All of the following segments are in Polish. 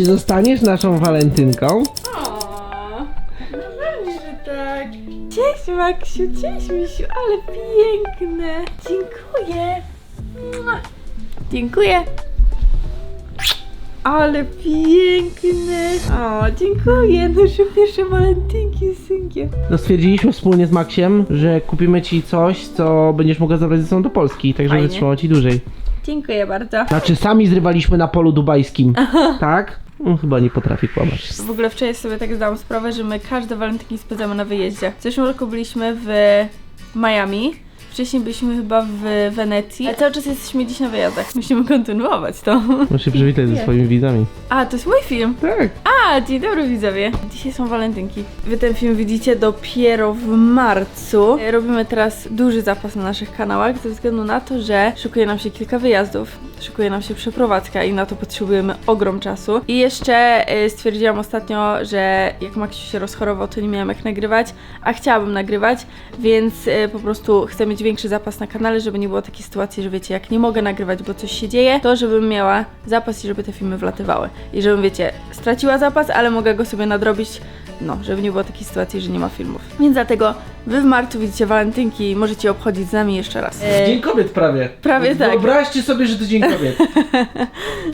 Czy zostaniesz naszą walentynką? O, no pewnie, że tak. Cześć Maksiu, cześć Misiu, ale piękne. Dziękuję. Mua. Dziękuję. Ale piękne. O, dziękuję. Nasze pierwsze walentynki z synkiem. No stwierdziliśmy wspólnie z Maxiem, że kupimy ci coś, co będziesz mogła zabrać ze sobą do Polski, tak żeby Fajnie. wytrzymało ci dłużej. Dziękuję bardzo. Znaczy sami zrywaliśmy na polu dubajskim, tak? No, chyba nie potrafi kłamać. W ogóle wczoraj sobie tak zdałam sprawę, że my każde walentynki spędzamy na wyjeździe. W zeszłym roku byliśmy w Miami. Wcześniej byliśmy chyba w Wenecji. Ale cały czas jesteśmy gdzieś na wyjazdach. Musimy kontynuować to. Muszę się przywitać ze swoimi widzami. A, to jest mój film. Tak. A, dzień dobry widzowie. Dzisiaj są walentynki. Wy ten film widzicie dopiero w marcu. Robimy teraz duży zapas na naszych kanałach ze względu na to, że szykuje nam się kilka wyjazdów. Szykuje nam się przeprowadzka i na to potrzebujemy ogrom czasu. I jeszcze y, stwierdziłam ostatnio, że jak Maksiu się rozchorował, to nie miałam jak nagrywać, a chciałabym nagrywać, więc y, po prostu chcę mieć większy zapas na kanale, żeby nie było takiej sytuacji, że wiecie, jak nie mogę nagrywać, bo coś się dzieje, to żebym miała zapas i żeby te filmy wlatywały. I żebym, wiecie, straciła zapas, ale mogę go sobie nadrobić, no, żeby nie było takiej sytuacji, że nie ma filmów. Więc dlatego wy w marcu widzicie walentynki i możecie obchodzić z nami jeszcze raz. Dzień kobiet prawie. prawie tak. Wyobraźcie sobie, że to Dzień kobiet.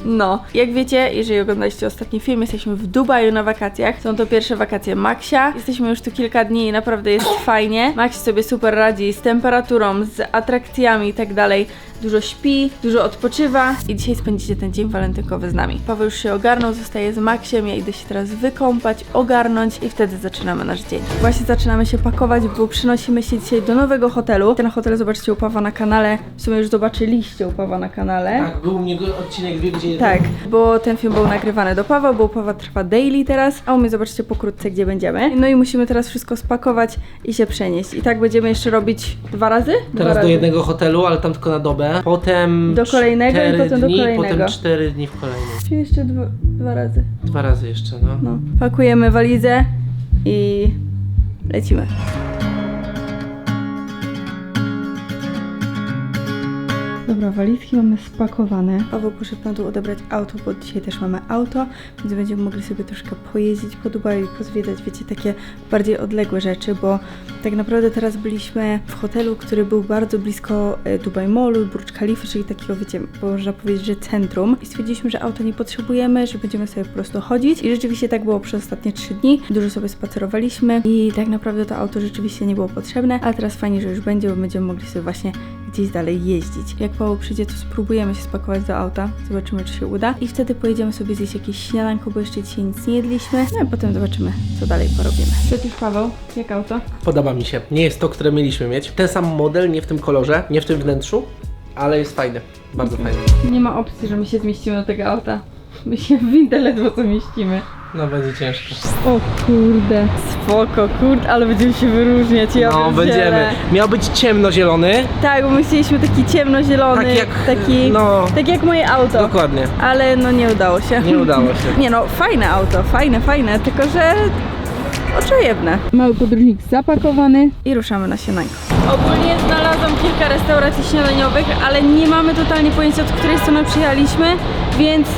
No, jak wiecie, jeżeli oglądaliście ostatni film, jesteśmy w Dubaju na wakacjach. Są to pierwsze wakacje Maxia. Jesteśmy już tu kilka dni i naprawdę jest fajnie. Max sobie super radzi z temperaturą, z atrakcjami i tak dalej. Dużo śpi, dużo odpoczywa i dzisiaj spędzicie ten dzień walentynkowy z nami. Paweł już się ogarnął, zostaje z Maxiem, ja idę się teraz wykąpać, ogarnąć i wtedy zaczynamy nasz dzień. Właśnie zaczynamy się pakować, bo przynosimy się dzisiaj do nowego hotelu. Ten hotel zobaczcie u Pawła na kanale, w sumie już zobaczyliście u Pawła na kanale. Tak, był u mnie odcinek dwie godziny Tak, bo ten film był nagrywany do Pawła, bo u Pawła trwa daily teraz, a u mnie zobaczcie pokrótce, gdzie będziemy. No i musimy teraz wszystko spakować i się przenieść. I tak będziemy jeszcze robić dwa razy? Dwa Teraz do razy. jednego hotelu, ale tam tylko na dobę. Potem Do kolejnego i cztery potem do dni, kolejnego. Potem cztery dni w kolejnym. Czyli jeszcze dwa, dwa razy. Dwa razy jeszcze, no. No, pakujemy walizę i lecimy. Dobra, walizki mamy spakowane. Paweł poszedł na dół odebrać auto, bo dzisiaj też mamy auto, więc będziemy mogli sobie troszkę pojeździć po Dubaju i pozwiedzać, wiecie, takie bardziej odległe rzeczy, bo tak naprawdę teraz byliśmy w hotelu, który był bardzo blisko e, Dubai Mallu, Burj Khalifa, czyli takiego, wiecie, można powiedzieć, że centrum. I stwierdziliśmy, że auto nie potrzebujemy, że będziemy sobie po prostu chodzić. I rzeczywiście tak było przez ostatnie trzy dni. Dużo sobie spacerowaliśmy i tak naprawdę to auto rzeczywiście nie było potrzebne, a teraz fajnie, że już będzie, bo będziemy mogli sobie właśnie gdzieś dalej jeździć. Jak Paweł przyjdzie, to spróbujemy się spakować do auta, zobaczymy, czy się uda. I wtedy pojedziemy sobie zjeść jakieś śniadanko, bo jeszcze dzisiaj nic nie jedliśmy. No a potem zobaczymy, co dalej porobimy. Przecież Paweł, jak auto? Podoba mi się. Nie jest to, które mieliśmy mieć. Ten sam model, nie w tym kolorze, nie w tym wnętrzu, ale jest fajny. Bardzo fajny. Nie ma opcji, że my się zmieścimy do tego auta. My się w windę ledwo co mieścimy. No będzie ciężko. O kurde. Spoko, kurde, ale będziemy się wyróżniać, ja No będziemy. Miał być ciemnozielony. Tak, bo my chcieliśmy taki ciemnozielony, Tak jak- taki, no. tak jak moje auto. Dokładnie. Ale no nie udało się. Nie udało się. Nie no, fajne auto, fajne, fajne, tylko że oczojebne. Mały podróżnik zapakowany i ruszamy na śniadanko. Ogólnie znalazłam kilka restauracji śniadaniowych, ale nie mamy totalnie pojęcia od której strony przyjechaliśmy, więc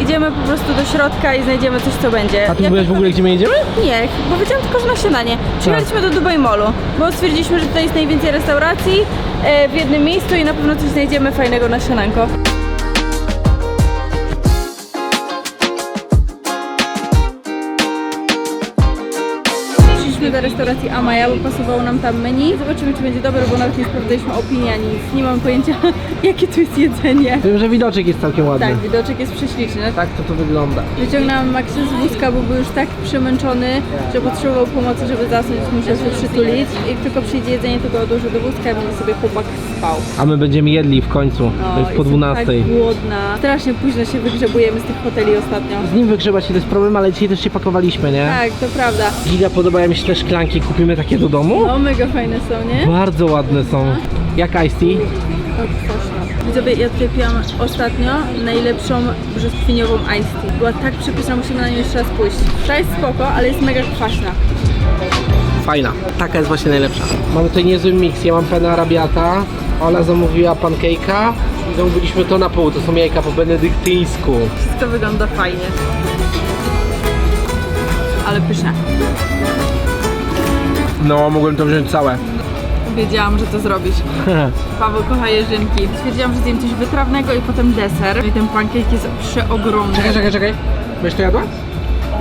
idziemy po prostu do środka i znajdziemy coś co będzie. A ty Jak- w ogóle, gdzie my jedziemy? Nie, bo wiedziałam tylko, że na śniadanie. Przyjechaliśmy do Dubai Mallu, bo stwierdziliśmy, że tutaj jest najwięcej restauracji e, w jednym miejscu i na pewno coś znajdziemy fajnego na śniadanko. Przyszliśmy do restauracji Amaya, bo pasowało nam tam menu. Zobaczymy, czy będzie dobre, bo nawet nie sprawdzaliśmy opinii ani nic. Nie mam pojęcia, jakie tu jest jedzenie. Wiem, że widoczek jest całkiem ładny. Tak, widoczek jest prześliczny. Tak to to wygląda. Wyciągnęłam Maxa z wózka, bo był już tak przemęczony, że potrzebował pomocy, żeby zasnąć, musiał się przytulić. Jak tylko przyjdzie jedzenie, to go odłożę do wózka i będzie sobie chłopak spał. A my będziemy jedli w końcu. to jest po jestem 12. tak głodna. Strasznie późno się wygrzebujemy z tych hoteli ostatnio. Z nim wygrzebać się to jest problem, ale dzisiaj też się pakowaliśmy, nie? Tak, to prawda. Giga podobają mi się te szklanki, kupimy takie do domu? No, mega fajne są, nie? Bardzo ładne są. Jak iced tea? Widzowie, ja tutaj piłam ostatnio najlepszą brzoskwiniową iced tea. Była tak przepyszna, musimy na nią jeszcze raz pójść. Ta jest spoko, ale jest mega kwaśna. Fajna. Taka jest właśnie najlepsza. Mamy tutaj niezły miks. Ja mam penę arabiata, Ola zamówiła pancake'a i zamówiliśmy to na pół. To są jajka po benedyktyńsku. Wszystko wygląda fajnie. ale pyszne. No, mogłem to wziąć całe. Wiedziałam, że to zrobisz. Paweł kocha jeżynki. Stwierdziłam, że zjem coś wytrawnego i potem deser. No I ten pancake jest przeogromny. czekaj, czekaj, czekaj. Będziesz to jadła?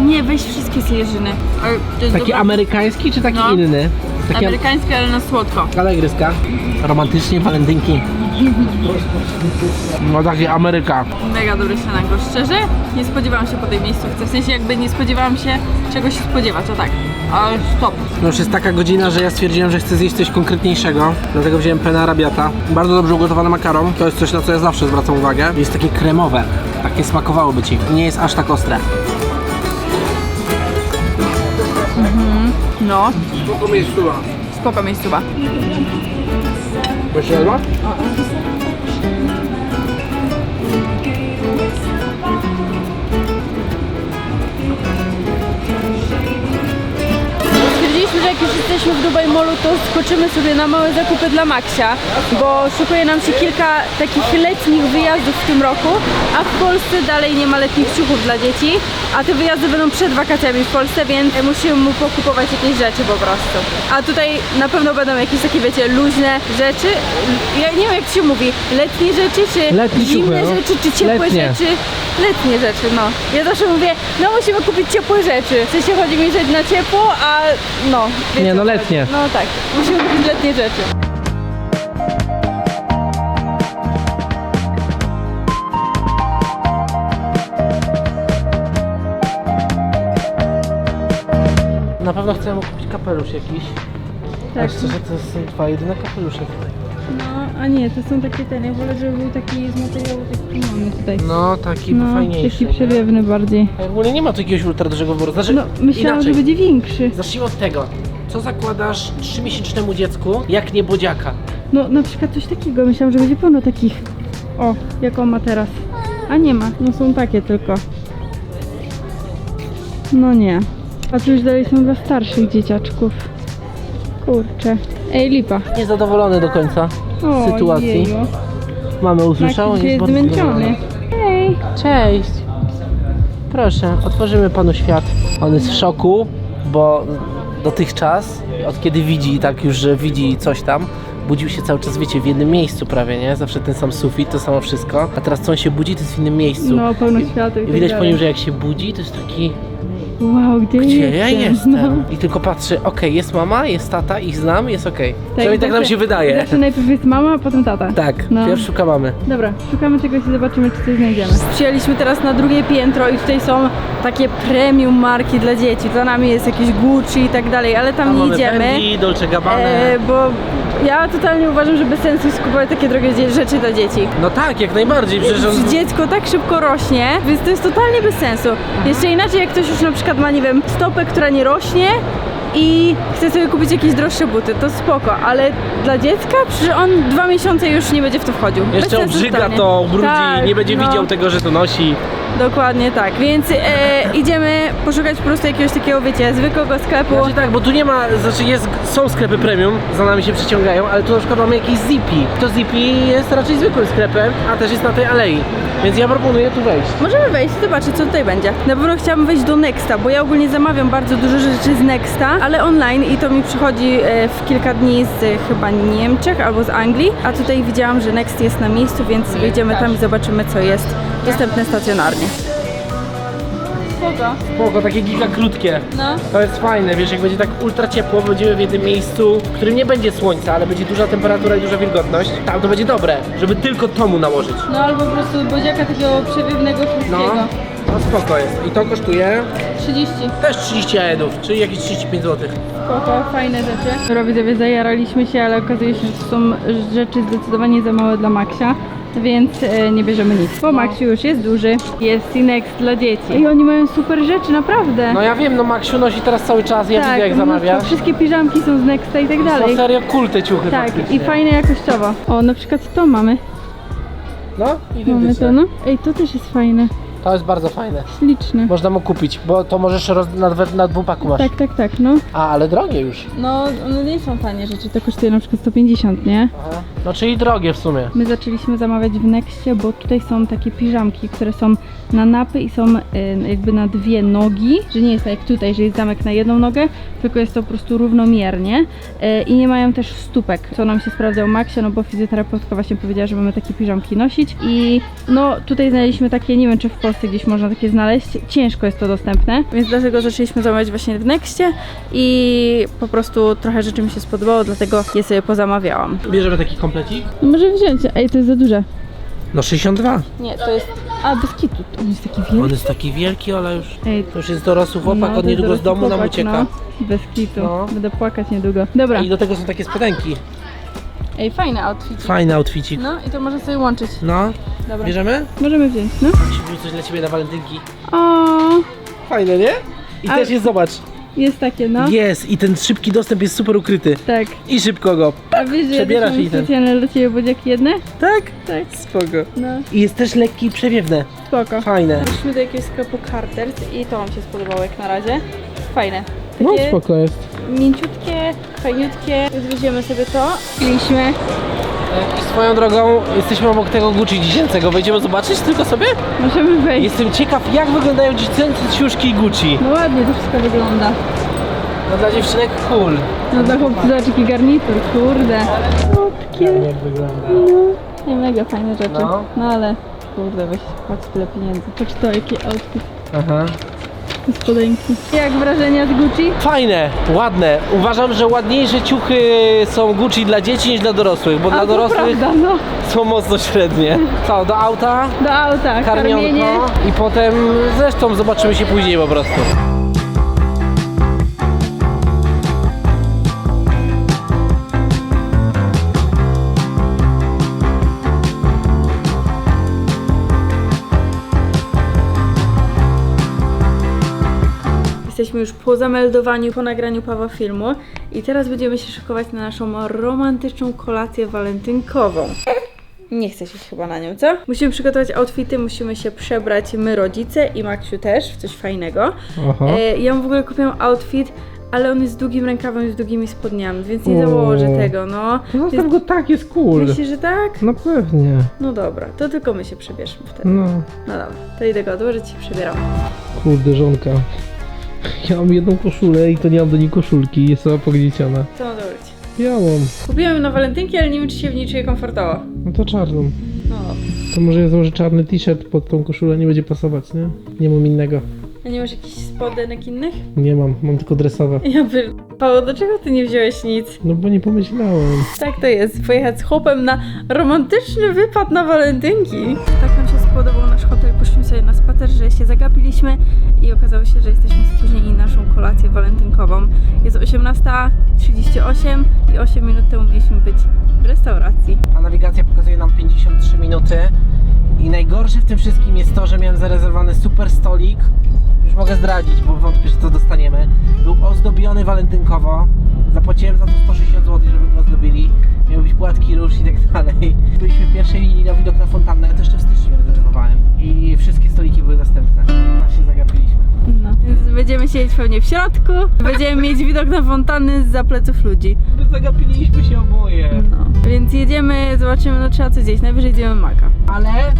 Nie, weź wszystkie z jeżyny. Ale to jest Taki dobra. amerykański czy taki No. inny? Taki Amerykański, ale na słodko. Alegryska. Romantycznie walentynki. No takie Ameryka. Mega dobre śniadanko. Szczerze, nie spodziewałam się po tej miejscówce. W sensie jakby nie spodziewałam się czegoś się spodziewać, a tak. Ale stop. No już jest taka godzina, że ja stwierdziłem, że chcę zjeść coś konkretniejszego. Dlatego wziąłem pena arabiata. Bardzo dobrze ugotowany makaron. To jest coś, na co ja zawsze zwracam uwagę. Jest takie kremowe. Takie smakowałoby ci. Nie jest aż tak ostre. No, Spoko miejscowa. spoko miejscowa. Jeszcze jadła? Stwierdziliśmy, że jak już jesteśmy w Dubai Mallu, to skoczymy sobie na małe zakupy dla Maxia, bo szukuje nam się kilka takich letnich wyjazdów w tym roku, a w Polsce dalej nie ma letnich ciuchów dla dzieci, a te wyjazdy będą przed wakacjami w Polsce, więc musimy mu pokupować jakieś rzeczy po prostu. A tutaj na pewno będą jakieś takie, wiecie, luźne rzeczy. Ja nie wiem jak się mówi, letnie rzeczy, czy Letnie zimne ciuchy, no. rzeczy, czy ciepłe Letnie. rzeczy. Letnie rzeczy, no. Ja zawsze mówię, no musimy kupić ciepłe rzeczy. W sensie chodzi mi, że na ciepło, a no. Wiecie, Nie, no letnie. No tak, musimy kupić letnie rzeczy. Na pewno chcę mu kupić kapelusz jakiś. Tak. Tak. szczerze, to są dwa jedyne kapelusze tutaj. No, a nie, to są takie ten, ja wolę, żeby był taki z materiału taki mamy tutaj. No, taki No, fajniejszy. taki przewiewny bardziej. W ogóle nie ma tu jakiegoś ultra dużego wyboru. Znaczy, No, myślałam, inaczej. że będzie większy. Zacznijmy od tego. Co zakładasz trzymiesięcznemu dziecku, jak nie bodziaka? No, na przykład coś takiego, myślałam, że będzie pełno takich. O, jak on ma teraz. A nie ma, no są takie tylko. No nie. A tu już dalej są dla starszych dzieciaczków. Kurczę. Ej, lipa. Niezadowolony do końca O, sytuacji. Jeju. Mamy usłyszał, on jest bardzo zmęczony. Hej. Cześć. Proszę, otworzymy panu świat. On jest w szoku, bo dotychczas, od kiedy widzi, tak już, że widzi coś tam, budził się cały czas, wiecie, w jednym miejscu prawie, nie? Zawsze ten sam sufit, to samo wszystko. A teraz co on się budzi, to jest w innym miejscu. No, pełno światła i tak widać po nim, że jak się budzi, to jest taki, Wow, gdzie, gdzie ja jestem? jestem? No. I tylko patrzy, okej, jest mama, jest tata, ich znam, jest okej. Tak, Przynajmniej tak nam zawsze- się wydaje. Zawsze najpierw jest mama, a potem tata. Tak, No. pierw szuka mamy. Dobra, szukamy czegoś i zobaczymy, czy coś znajdziemy. Przyjęliśmy teraz na drugie piętro i tutaj są takie premium marki dla dzieci. Za nami jest jakieś Gucci i tak dalej, ale tam, Tam nie mamy idziemy. Fendi, Dolce Gabbana. E, bo ja totalnie uważam, że bez sensu jest kupować takie drogie dzie- rzeczy dla dzieci. No tak, jak najbardziej, przecież on... Dziecko tak szybko rośnie, więc to jest totalnie bez sensu. Jeszcze inaczej, jak ktoś już na przykład ma, nie wiem, stopę, która nie rośnie i chce sobie kupić jakieś droższe buty, to spoko, ale dla dziecka przecież on dwa miesiące już nie będzie w to wchodził. Bez Jeszcze sensu obrzyga totalnie. to, brudzi, Tak, nie będzie no. widział tego, że to nosi. Dokładnie tak, więc e, idziemy poszukać po prostu jakiegoś takiego, wiecie, zwykłego sklepu. Znaczy tak, bo tu nie ma, znaczy jest, są sklepy premium, za nami się przyciągają, ale tu na przykład mamy jakiś Zippy. To Zippy jest raczej zwykłym sklepem, a też jest na tej alei. Więc ja proponuję tu wejść. Możemy wejść, zobaczyć co tutaj będzie. Na pewno chciałabym wejść do Nexta, bo ja ogólnie zamawiam bardzo dużo rzeczy z Nexta, ale online i to mi przychodzi e, w kilka dni z e, chyba Niemczech albo z Anglii, a tutaj widziałam, że Next jest na miejscu, więc wyjdziemy tam i zobaczymy co jest dostępne stacjonarnie. Spoko. Spoko, takie giga krótkie. No. To jest fajne, wiesz, jak będzie tak ultra ciepło, będziemy w jednym miejscu, w którym nie będzie słońca, ale będzie duża temperatura i duża wilgotność. Tam to będzie dobre, żeby tylko tomu nałożyć. No albo po prostu bodziaka takiego przewiewnego No, no spoko jest. I to kosztuje 30. też 30 aedów, czyli jakieś 35 zł. Spoko, fajne rzeczy. Dobra, widzowie, zajaraliśmy się, ale okazuje się, że to są rzeczy zdecydowanie za małe dla Maxia, więc e, nie bierzemy nic. Bo Maxiu już jest duży, jest Cinex dla dzieci. I oni mają super rzeczy, naprawdę. No ja wiem, no Maksiu nosi teraz cały czas, ja widzę jak mnóstwo. zamawia. Wszystkie piżamki są z Nexta i tak No dalej. serio cool te ciuchy Tak, faktycznie. i fajne jakościowo. O, na przykład to mamy. No, Mamy identyczne. to, no. Ej, to też jest fajne. To jest bardzo fajne. Śliczne. Można mu kupić, bo to możesz roz... na, na dwupaku masz. Tak, tak, tak, no. A, ale drogie już. No, one nie są tanie rzeczy, to kosztuje na przykład 150, nie? Aha. No czyli drogie w sumie. My zaczęliśmy zamawiać w Nexcie, bo tutaj są takie piżamki, które są na napy i są y, jakby na dwie nogi, że nie jest tak jak tutaj, że jest zamek na jedną nogę, tylko jest to po prostu równomiernie y, i nie mają też stópek, co nam się sprawdza u Maxie, no bo fizjoterapeutka właśnie powiedziała, że mamy takie piżamki nosić i no tutaj znaleźliśmy takie, nie wiem czy w Polsce gdzieś można takie znaleźć, ciężko jest to dostępne, więc dlatego zaczęliśmy zamawiać właśnie w Nexcie i po prostu trochę rzeczy mi się spodobało, dlatego je sobie pozamawiałam. Bierzemy taki komplecik? No może wziąć, ej to jest za duże. No 62. Nie, to jest. A, bez kitu. On jest taki wielki. On jest taki wielki, ale już... Ej, To już jest dorosły chłopak, no, on niedługo z domu nam chłopak, ucieka. No, bez kitu. No. Będę płakać niedługo. Dobra. I do tego są takie spodenki. Ej, fajny outfit. Fajny outficik. No i to można sobie łączyć. No, Dobra. bierzemy? Możemy wziąć, no. Musi być coś dla ciebie na walentynki. O, Fajne, nie? I Ale- też jest, zobacz. Jest takie, no. Jest i ten szybki dostęp jest super ukryty. Tak. I szybko go. A wiesz, że ja Przebiera też się mam i ten. specjalne dla ciebie budziaki jedne? Tak? Tak. Spoko. No, I jest też lekki i przewiewne. spoko. Fajne. Weszliśmy do jakiegoś sklepu Carters i to wam się spodobało jak na razie. Fajne. No Takie spoko jest. mięciutkie, fajniutkie. Weźmiemy sobie to. Mieliśmy. I swoją drogą jesteśmy obok tego Gucci dziecięcego. Wejdziemy zobaczyć tylko sobie? Możemy wejść. Jestem ciekaw jak wyglądają dziecięce ciuszki Gucci. No ładnie to wszystko wygląda. No dla dziewczynek cool. No dla chłopcy zobacz jaki garnitur, kurde. Słodkie. Jak wygląda. No, nie mega fajne rzeczy. No. No, ale kurde, weź płać tyle pieniędzy. Patrz to, jaki outfit. Aha. Spodenki. Jak wrażenia z Gucci? Fajne, ładne. Uważam, że ładniejsze ciuchy są Gucci dla dzieci niż dla dorosłych, bo A dla to dorosłych prawda, no. są mocno średnie. Co, do auta, Do auta, karmienie. karmionko i potem zresztą zobaczymy się później po prostu. Jesteśmy już po zameldowaniu, po nagraniu Pawła filmu i teraz będziemy się szykować na naszą romantyczną kolację walentynkową. Nie chcę się chyba na nią, co? Musimy przygotować outfity, musimy się przebrać my rodzice i Maksiu też w coś fajnego. Aha. E, ja w ogóle kupiłam outfit, ale on jest z długim rękawem i z długimi spodniami, więc nie O. założę tego, no. Zostaw go tak, jest cool. Myślisz, że tak? No pewnie. No dobra, to tylko my się przebierzmy wtedy. No, No dobra, to idę go odłożyć i przebieram. kurde żonka. Ja mam jedną koszulę i to nie mam do niej koszulki, jest cała pognieciona. Co mam? Ja mam. Kupiłam ją na walentynki, ale nie wiem, czy się w niej czuję komfortowo. No to czarną. No, To może ja założę czarny t-shirt pod tą koszulę, nie będzie pasować, nie? Nie mam innego. A nie masz jakichś spodenek innych? Nie mam, mam tylko dresowe. Ja by... Paweł, dlaczego ty nie wziąłeś nic? No bo nie pomyślałem. Tak to jest, pojechać z chłopem na romantyczny wypad na walentynki. Tak nam się spodobał nasz hotel, poszliśmy sobie na spacer, że się zagapiliśmy i okazało się, że jesteśmy spóźnieni na naszą kolację walentynkową. Jest 18.38 i 8 minut temu mieliśmy być w restauracji. A nawigacja pokazuje nam 53 minuty. I najgorsze w tym wszystkim jest to, że miałem zarezerwowany super stolik. Już mogę zdradzić, bo wątpię, że to dostaniemy. Był ozdobiony walentynkowo. Zapłaciłem za to 160 zł, żeby go ozdobili. Miały być płatki róż i tak dalej. Byliśmy w pierwszej linii na widok na fontannę. Ja to jeszcze w styczniu rezerwowałem. I wszystkie stoliki były dostępne. Tak się zagapiliśmy. No. Więc będziemy siedzieć pewnie w środku, będziemy mieć widok na fontanny z pleców ludzi. My zagapiliśmy się oboje. No. Więc jedziemy, zobaczymy, no trzeba coś zjeść, najwyżej zjemy maka. Ale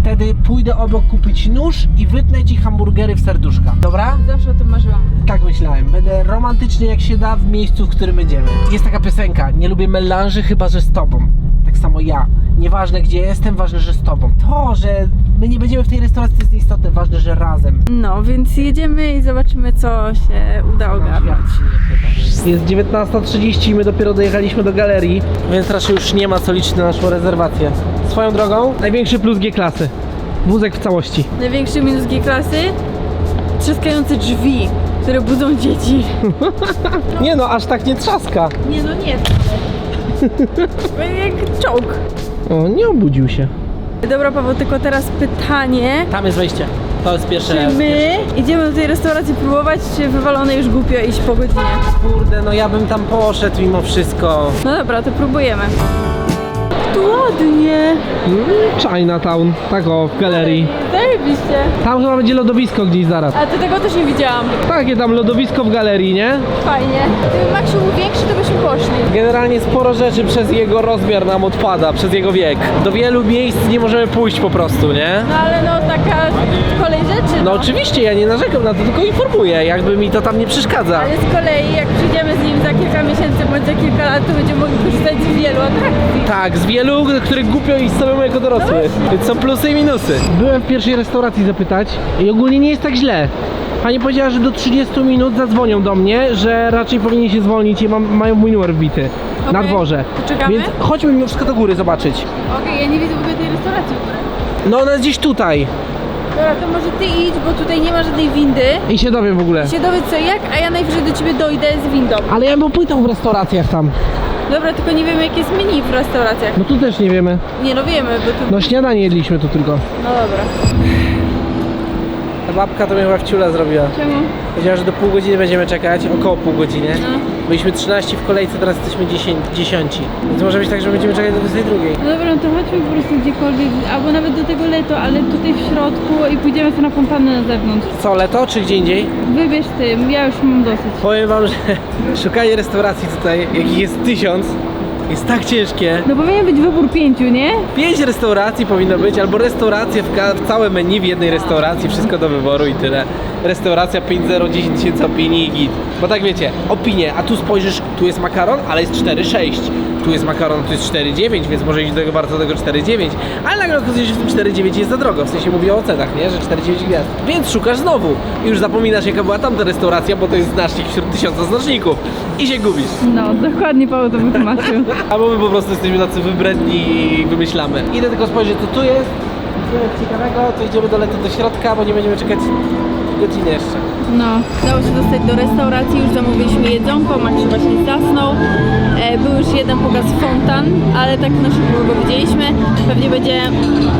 wtedy pójdę obok kupić nóż i wytnę ci hamburgery w serduszka. Dobra? Zawsze o tym marzyłam. Tak myślałem. Będę romantyczny jak się da w miejscu, w którym będziemy. Jest taka piosenka. Nie lubię melanży chyba, że z tobą. Tak samo ja. Nieważne gdzie jestem, ważne, że z tobą. To, że my nie będziemy w tej restauracji jest nieistotne. Ważne, że razem. No, więc jedziemy i zobaczymy, co się uda ogarnąć. Jest 19.30 my dopiero dojechaliśmy do galerii, więc raczej już nie ma co liczyć na naszą rezerwację. Swoją drogą, największy plus G-klasy. Wózek w całości. Największy minus G-klasy? Trzaskające drzwi, które budzą dzieci. Nie no, aż tak nie trzaska. Nie no, nie. Jak czołg. O, nie obudził się. Dobra, Paweł, tylko teraz pytanie. Tam jest wejście. To jest pierwsze. Czy my idziemy do tej restauracji próbować, czy wywalone już głupio iść po godzinie? Kurde, no ja bym tam poszedł mimo wszystko. No dobra, to próbujemy. Ładnie. Mm, Chinatown, tak o, w galerii. Zajebiście. Tam chyba będzie lodowisko gdzieś zaraz. A to tego też nie widziałam. Takie tam lodowisko w galerii, nie? Fajnie. Gdyby Maksiu był większy, to byśmy poszli. Generalnie sporo rzeczy przez jego rozmiar nam odpada, przez jego wiek. Do wielu miejsc nie możemy pójść po prostu, nie? No ale no taka kolej rzeczy. No oczywiście, ja nie narzekam na to, tylko informuję, jakby mi to tam nie przeszkadza. Ale z kolei jak przyjdziemy z nim za kilka miesięcy bądź za kilka lat, to będziemy mogli korzystać z wielu atrakcji. Tak, z wielu, których głupio iść samemu jako dorosły. Więc są plusy i minusy. Byłem w pierwszej restauracji zapytać i ogólnie nie jest tak źle. Pani powiedziała, że do 30 minut zadzwonią do mnie, że raczej powinien się zwolnić i mam, mają mój numer wbity na Okej. dworze. To czekamy? Więc chodźmy mimo wszystko do góry zobaczyć. Okej, ja nie widzę w ogóle tej restauracji w ogóle. No ona jest gdzieś tutaj Dobra, to może ty idź, bo tutaj nie ma żadnej windy. i się dowiem w ogóle. Się dowiedz co jak, a ja najwyżej do ciebie dojdę z windą. Ale ja bym pytał w restauracjach tam. Dobra, tylko nie wiemy jakie jest menu w restauracjach. No tu też nie wiemy. Nie no wiemy, bo tu... No śniadanie jedliśmy tu tylko. No dobra. Ta babka to mnie chyba wciula zrobiła. Czemu? Powiedziała, że do pół godziny będziemy czekać, około pół godziny. No. Byliśmy 13 w kolejce, teraz jesteśmy 10, 10. Więc może być tak, że będziemy czekać do 22. No dobra, no to chodźmy po prostu gdziekolwiek, albo nawet do tego leto, ale tutaj w środku i pójdziemy sobie na fontannę na zewnątrz. Co, leto czy gdzie indziej? Wybierz ty, ja już mam dosyć. Powiem wam, że szukanie restauracji tutaj, jakich jest tysiąc, jest tak ciężkie. No powinien być wybór pięciu, nie? Pięć restauracji powinno być, albo restauracje w, ka- w całe menu w jednej restauracji, wszystko do wyboru i tyle. Restauracja 5-0, 10 tysięcy opinii i git. Bo tak wiecie, opinie, a tu spojrzysz, tu jest makaron, ale jest 4,6. Tu jest makaron, tu jest 4,9, więc może iść do tego bardzo do tego 4,9. Ale nagle okazuje się, że w tym 4,9 jest za drogo. W sensie mówię o cenach, nie? Że 4,9 gwiazd. Więc szukasz znowu. I już zapominasz jaka była tamta restauracja, bo to jest znacznik wśród tysiąca znaczników. I się gubisz. No, dokładnie Paweł to wytłumaczył. Albo my po prostu jesteśmy tacy wybredni i wymyślamy. Idę tylko spojrzeć, co tu jest. Ciekawego, to idziemy do leto do środka, bo nie będziemy czekać godziny jeszcze. No, udało się dostać do restauracji, już zamówiliśmy jedzonko, Max się właśnie zasnął. E, był już jeden pokaz fontan, ale tak na szybko go widzieliśmy. Pewnie będzie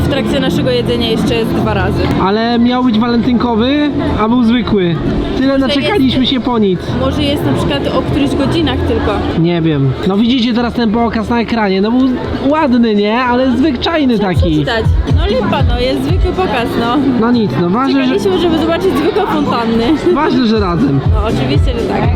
w trakcie naszego jedzenia jeszcze jest dwa razy. Ale miał być walentynkowy, a był zwykły. Tyle naczekaliśmy się po nic. Może jest na przykład o którychś godzinach tylko. Nie wiem. No widzicie teraz ten pokaz na ekranie. No był ładny, nie? Ale zwyczajny taki. Przeczytać. No lipa, no, jest zwykły pokaz, no. No nic, no ważne, że, Czekaliśmy, żeby zobaczyć zwykłe fontanny. Ważne, że razem. No, oczywiście, że tak.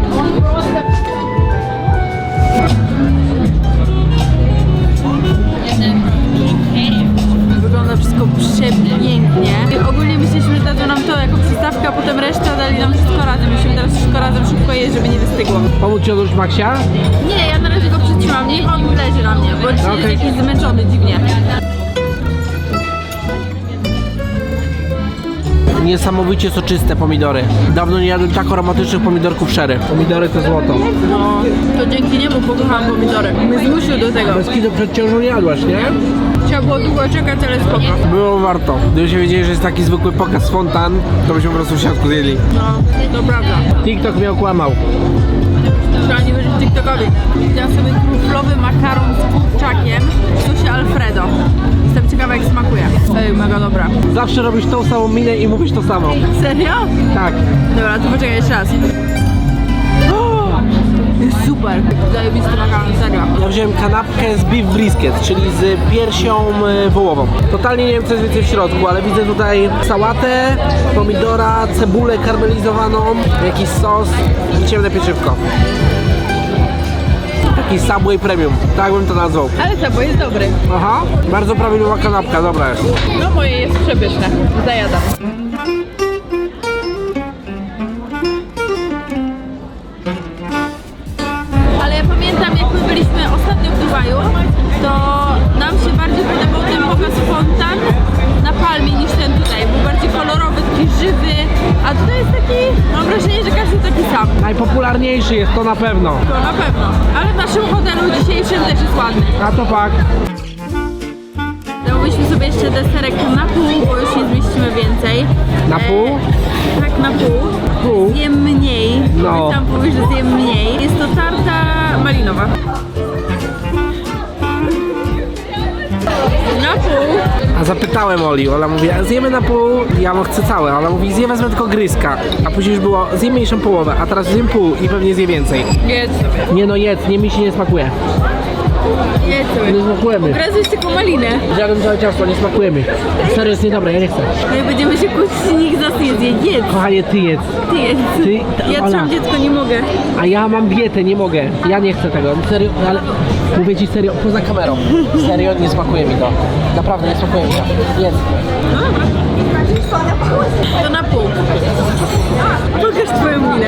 Wygląda wszystko przepięknie. I ogólnie myśleliśmy, że dadzą nam to jako przystawkę, a potem resztę dali nam wszystko razem. Musimy teraz wszystko razem szybko jeść, żeby nie wystygło. Pomóc ci Maksia? Nie, ja na razie go przytrzymam, niech on leży na mnie, bo dzisiaj Okej. jest jakiś zmęczony dziwnie. Niesamowicie soczyste pomidory. Dawno nie jadłem tak aromatycznych pomidorków szery. Pomidory to złoto. No, to dzięki niemu pokochałam pomidory. Mnie zmusił do tego. Bez kitu przed ciążą jadłaś, nie? Trzeba było długo czekać, ale spoko. Było warto. Gdybyśmy wiedzieli, że jest taki zwykły pokaz fontan, to byśmy po prostu w środku zjedli. No, to prawda. TikTok mnie okłamał. Trzeba nie wierzyć TikTokowi. Widziałam sobie truflowy makaron z kurczakiem w sosie Alfredo. Ciekawa jak smakuje. Ej, mega dobra. Zawsze robisz tą samą minę i mówisz to samo. Serio? Tak. Dobra, to poczekaj jeszcze raz. O, Jest super. Zajebisty makaron, serio. Ja wziąłem kanapkę z beef brisket, czyli z piersią y, wołową. Totalnie nie wiem, co jest więcej w środku, ale widzę tutaj sałatę, pomidora, cebulę karmelizowaną, jakiś sos i ciemne pieczywko. Taki Subway Premium, tak bym to nazwał. Ale co, bo jest dobry. Aha, bardzo prawidłowa kanapka, dobra jest. No moje jest przepyszne. Zajadam. Ale ja pamiętam, jak my byliśmy ostatnio w Dubaju, to nam się bardziej podobał ten pokaz fontan na palmie niż ten tutaj. Był bardziej kolorowy, taki żywy, a tutaj jest taki, mam wrażenie, że każdy taki sam. Najpopularniejszy jest to na pewno. To na pewno. Ale w naszym hotelu dzisiejszym też jest ładny. A to fakt. Zamówiliśmy sobie jeszcze deserek na pół, bo już nie zmieścimy więcej. Na pół? E, tak, na pół. Pół? Zjem mniej. No. Tam powiesz, że zjem mniej. Jest to tarta malinowa. Na pół. A zapytałem Oli, Ola mówi, a zjemy na pół, ja mu chcę całe, a ona mówi, zje wezmę tylko gryzka, a później już było, zjem mniejszą połowę, a teraz zjem pół i pewnie zje więcej. Jedz sobie. Nie no jedz, nie mi się nie smakuje. Jedz Nie sobie. smakuje mi. Grazujesz tylko malinę. Zjadłem całe ciasto, nie smakuje mi. Serio jest niedobre, ja nie chcę. My będziemy się kłócić, nikt z nas nie zje. Jedz, Kochanie, ty jedz. ty jedz. Ty, ta, Ja Ola. trzymam dziecko, nie mogę. A ja mam dietę, nie mogę. Ja nie chcę tego. Serio, ale mówię ci serio, poza kamerą. Serio, nie smakuje mi to. Naprawdę nie smakuje mi to. Jedz. To na pół. Pokaż twoją minę.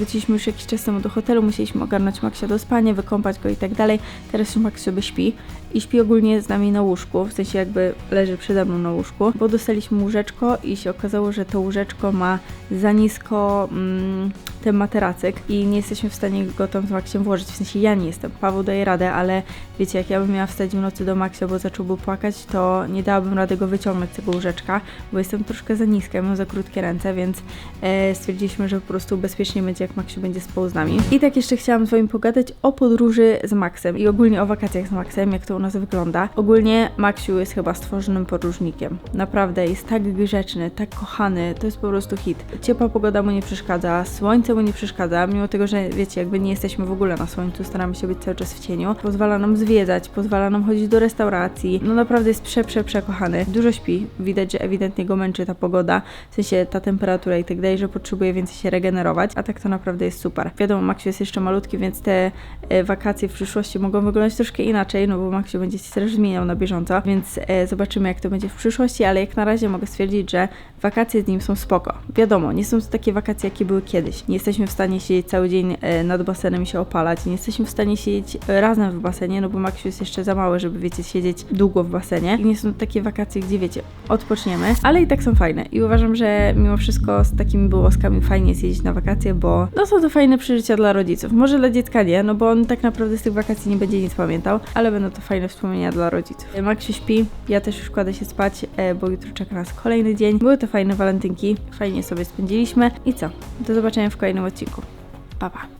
Wróciliśmy już jakiś czas temu do hotelu, musieliśmy ogarnąć Maksia do spania, wykąpać go i tak dalej. Teraz już Max sobie śpi i śpi ogólnie z nami na łóżku, w sensie jakby leży przede mną na łóżku, bo dostaliśmy łóżeczko i się okazało, że to łóżeczko ma za nisko mm, ten materacyk i nie jesteśmy w stanie go tam z Maxiem włożyć, w sensie ja nie jestem, Paweł daje radę, ale wiecie, jak ja bym miała wstać w nocy do Maxia, bo zacząłby płakać, to nie dałabym rady go wyciągnąć z tego łóżeczka, bo jestem troszkę za niska, mam za krótkie ręce, więc e, stwierdziliśmy, że po prostu bezpiecznie będzie, jak Maxiu będzie spał z nami. I tak jeszcze chciałam z Wami pogadać o podróży z Maxem i ogólnie o wakacjach z Maxem, jak to u nas wygląda. Ogólnie Maxiu jest chyba stworzonym podróżnikiem. Naprawdę, jest tak grzeczny, tak kochany, to jest po prostu hit. Ciepła pogoda mu nie przeszkadza, słońce mu nie przeszkadza, mimo tego, że wiecie, jakby nie jesteśmy w ogóle na słońcu, staramy się być cały czas w cieniu. Pozwala nam zwiedzać, pozwala nam chodzić do restauracji. No naprawdę jest prze, prze, przekochany. Dużo śpi, widać, że ewidentnie go męczy ta pogoda, w sensie ta temperatura i tak dalej, że potrzebuje więcej się regenerować, a tak to naprawdę jest super. Wiadomo, Maxiu jest jeszcze malutki, więc te e, wakacje w przyszłości mogą wyglądać troszkę inaczej, no bo Maxiu będzie się też zmieniał na bieżąco, więc e, zobaczymy jak to będzie w przyszłości, ale jak na razie mogę stwierdzić, że wakacje z nim są spoko. Wiadomo, nie są to takie wakacje, jakie były kiedyś. Nie jesteśmy w stanie siedzieć cały dzień e, nad basenem i się opalać, nie jesteśmy w stanie siedzieć razem w basenie, no bo Maxiu jest jeszcze za mały, żeby wiecie, siedzieć długo w basenie. I nie są to takie wakacje, gdzie wiecie, odpoczniemy, ale i tak są fajne. I uważam, że mimo wszystko z takimi byłoskami fajnie jest jeździć na wakacje, bo no są to fajne przeżycia dla rodziców. Może dla dziecka nie, no bo on tak naprawdę z tych wakacji nie będzie nic pamiętał, ale będą to fajne wspomnienia dla rodziców. Maxiu śpi, ja też już kładę się spać, e, bo jutro czeka nas kolejny dzień. Były to fajne walentynki, fajnie sobie spędziliśmy i co? Do zobaczenia w kolejnym odcinku. Pa, pa.